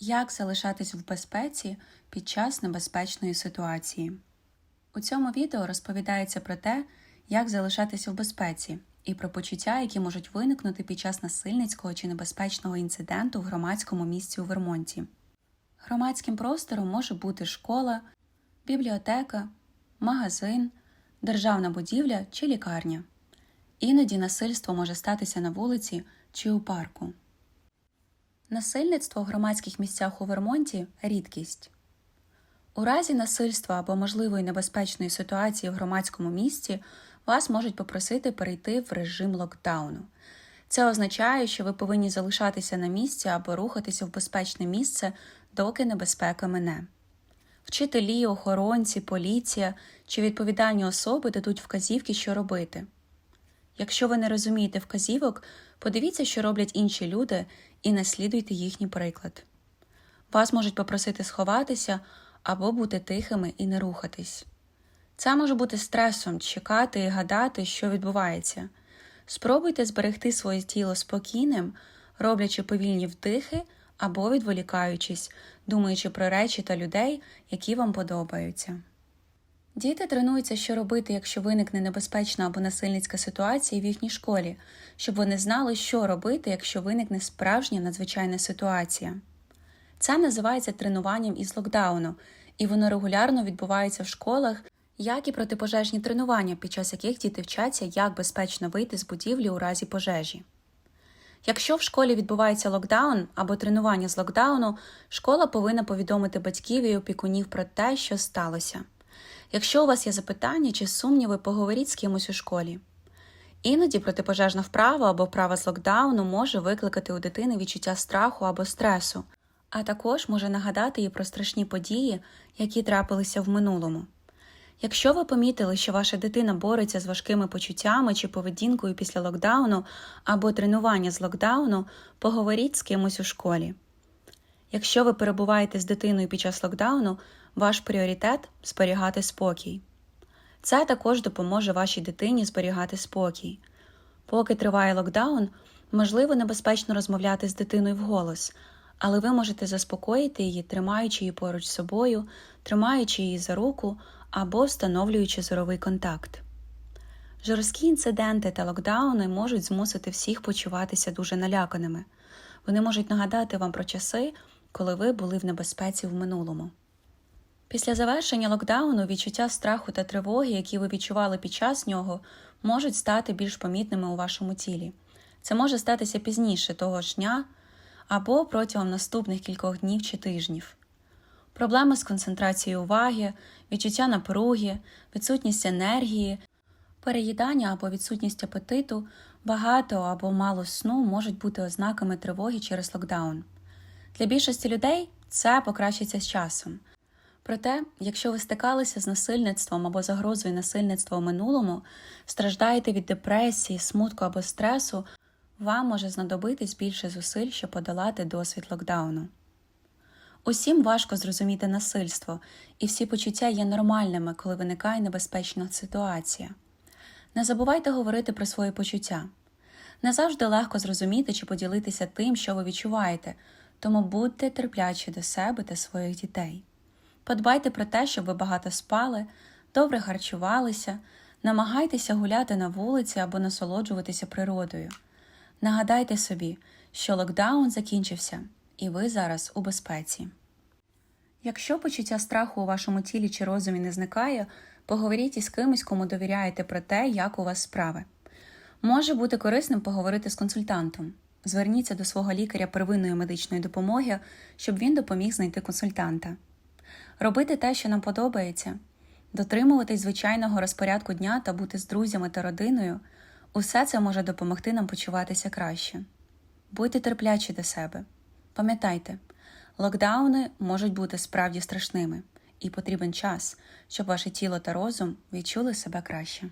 Як залишатись в безпеці під час небезпечної ситуації? У цьому відео розповідається про те, як залишатися в безпеці, і про почуття, які можуть виникнути під час насильницького чи небезпечного інциденту в громадському місці у Вермонті. Громадським простором може бути школа, бібліотека, магазин, державна будівля чи лікарня. Іноді насильство може статися на вулиці чи у парку. Насильництво в громадських місцях у Вермонті рідкість. У разі насильства або можливої небезпечної ситуації в громадському місці вас можуть попросити перейти в режим локдауну. Це означає, що ви повинні залишатися на місці або рухатися в безпечне місце, доки небезпека мине. Вчителі, охоронці, поліція чи відповідальні особи дадуть вказівки, що робити. Якщо ви не розумієте вказівок, подивіться, що роблять інші люди, і наслідуйте їхній приклад. Вас можуть попросити сховатися або бути тихими і не рухатись. Це може бути стресом чекати і гадати, що відбувається. Спробуйте зберегти своє тіло спокійним, роблячи повільні вдихи або відволікаючись, думаючи про речі та людей, які вам подобаються. Діти тренуються, що робити, якщо виникне небезпечна або насильницька ситуація в їхній школі, щоб вони знали, що робити, якщо виникне справжня надзвичайна ситуація. Це називається тренуванням із локдауну, і воно регулярно відбувається в школах, як і протипожежні тренування, під час яких діти вчаться, як безпечно вийти з будівлі у разі пожежі. Якщо в школі відбувається локдаун або тренування з локдауну, школа повинна повідомити батьків і опікунів про те, що сталося. Якщо у вас є запитання чи сумніви, поговоріть з кимось у школі. Іноді протипожежна вправа або вправа з локдауну може викликати у дитини відчуття страху або стресу, а також може нагадати їй про страшні події, які трапилися в минулому. Якщо ви помітили, що ваша дитина бореться з важкими почуттями чи поведінкою після локдауну або тренування з локдауну, поговоріть з кимось у школі. Якщо ви перебуваєте з дитиною під час локдауну, ваш пріоритет зберігати спокій. Це також допоможе вашій дитині зберігати спокій. Поки триває локдаун, можливо небезпечно розмовляти з дитиною вголос, але ви можете заспокоїти її, тримаючи її поруч з собою, тримаючи її за руку або встановлюючи зоровий контакт. Жорсткі інциденти та локдауни можуть змусити всіх почуватися дуже наляканими. Вони можуть нагадати вам про часи, коли ви були в небезпеці в минулому. Після завершення локдауну відчуття страху та тривоги, які ви відчували під час нього, можуть стати більш помітними у вашому тілі. Це може статися пізніше того ж дня або протягом наступних кількох днів чи тижнів. Проблеми з концентрацією уваги, відчуття напруги, відсутність енергії, переїдання або відсутність апетиту, багато або мало сну можуть бути ознаками тривоги через локдаун. Для більшості людей це покращиться з часом. Проте, якщо ви стикалися з насильництвом або загрозою насильництва в минулому, страждаєте від депресії, смутку або стресу, вам може знадобитись більше зусиль, щоб подолати досвід локдауну. Усім важко зрозуміти насильство, і всі почуття є нормальними, коли виникає небезпечна ситуація. Не забувайте говорити про свої почуття. Не завжди легко зрозуміти чи поділитися тим, що ви відчуваєте, тому будьте терплячі до себе та своїх дітей. Подбайте про те, щоб ви багато спали, добре харчувалися, намагайтеся гуляти на вулиці або насолоджуватися природою. Нагадайте собі, що локдаун закінчився, і ви зараз у безпеці. Якщо почуття страху у вашому тілі чи розумі не зникає, поговоріть із кимось, кому довіряєте про те, як у вас справи. Може бути корисним поговорити з консультантом. Зверніться до свого лікаря первинної медичної допомоги, щоб він допоміг знайти консультанта. Робити те, що нам подобається, дотримуватись звичайного розпорядку дня та бути з друзями та родиною усе це може допомогти нам почуватися краще. Будьте терплячі до себе. Пам'ятайте, локдауни можуть бути справді страшними, і потрібен час, щоб ваше тіло та розум відчули себе краще.